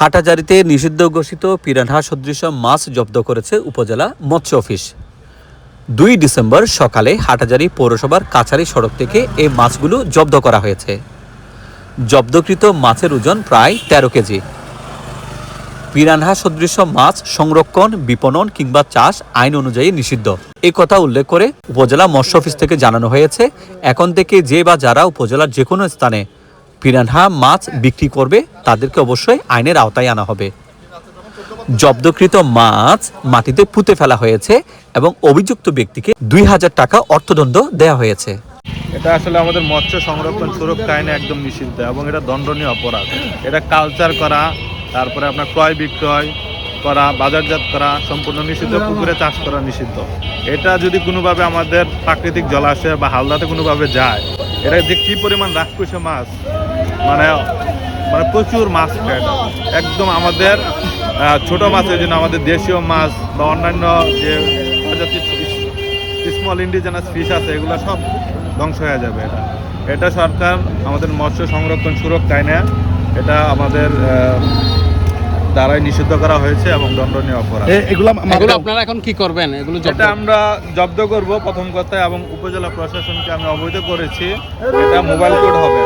হাটাজারিতে নিষিদ্ধ ঘোষিত পিরানহা সদৃশ মাছ জব্দ করেছে উপজেলা মৎস্য অফিস। দুই ডিসেম্বর সকালে হাটাজারি পৌরসভার কাছারি সড়ক থেকে এই মাছগুলো জব্দ করা হয়েছে। জব্দকৃত মাছের ওজন প্রায় তেরো কেজি। পিরানহা সদৃশ মাছ সংরক্ষণ, বিপণন কিংবা চাষ আইন অনুযায়ী নিষিদ্ধ। এই কথা উল্লেখ করে উপজেলা মৎস্য অফিস থেকে জানানো হয়েছে, এখন থেকে যে বা যারা উপজেলার যে কোনো স্থানে পিরানহা মাছ বিক্রি করবে, তাদেরকে অবশ্যই আইনের আওতায় আনা হবে। জব্দকৃত মাছ মাটিতে পুঁতে ফেলা হয়েছে এবং অভিযুক্ত ব্যক্তিকে দুই হাজার টাকা অর্থদণ্ড দেওয়া হয়েছে। এটা আসলে আমাদের মৎস্য সংরক্ষণ সুরক্ষা আইনে একদম নিষিদ্ধ এবং এটা দণ্ডনীয় অপরাধ। এটা কালচার করা, তারপরে আপনার ক্রয় বিক্রয় করা, বাজারজাত করা, সম্পূর্ণ নিষিদ্ধ, পুকুরে চাষ করা নিষিদ্ধ। এটা যদি কোনোভাবে আমাদের প্রাকৃতিক জলাশয় বা হালদাতে কোনোভাবে যায় এটা যে কি পরিমাণ রাক্ষসে মাছ মানে মানে প্রচুর মাছ। একদম আমাদের ছোট মাছের জন্য আমাদের দেশীয় মাছ বা অন্যান্য যে স্মল ইন্ডিজেনাস ফিশ আছে, এগুলো সব ধ্বংস হয়ে যাবে এটা এটা সরকার আমাদের মৎস্য সংরক্ষণ সুরক্ষায় আইনে এটা আমাদের দ্বারাই নিষিদ্ধ করা হয়েছে এবং দণ্ডনীয় অপরাধ। এগুলো এগুলো আপনারা এখন কি করবেন? এগুলো এটা আমরা জব্দ করব প্রথম কথা এবং উপজেলা প্রশাসনকে আমি অবহিত করেছি। এটা মোবাইল কোড হবে।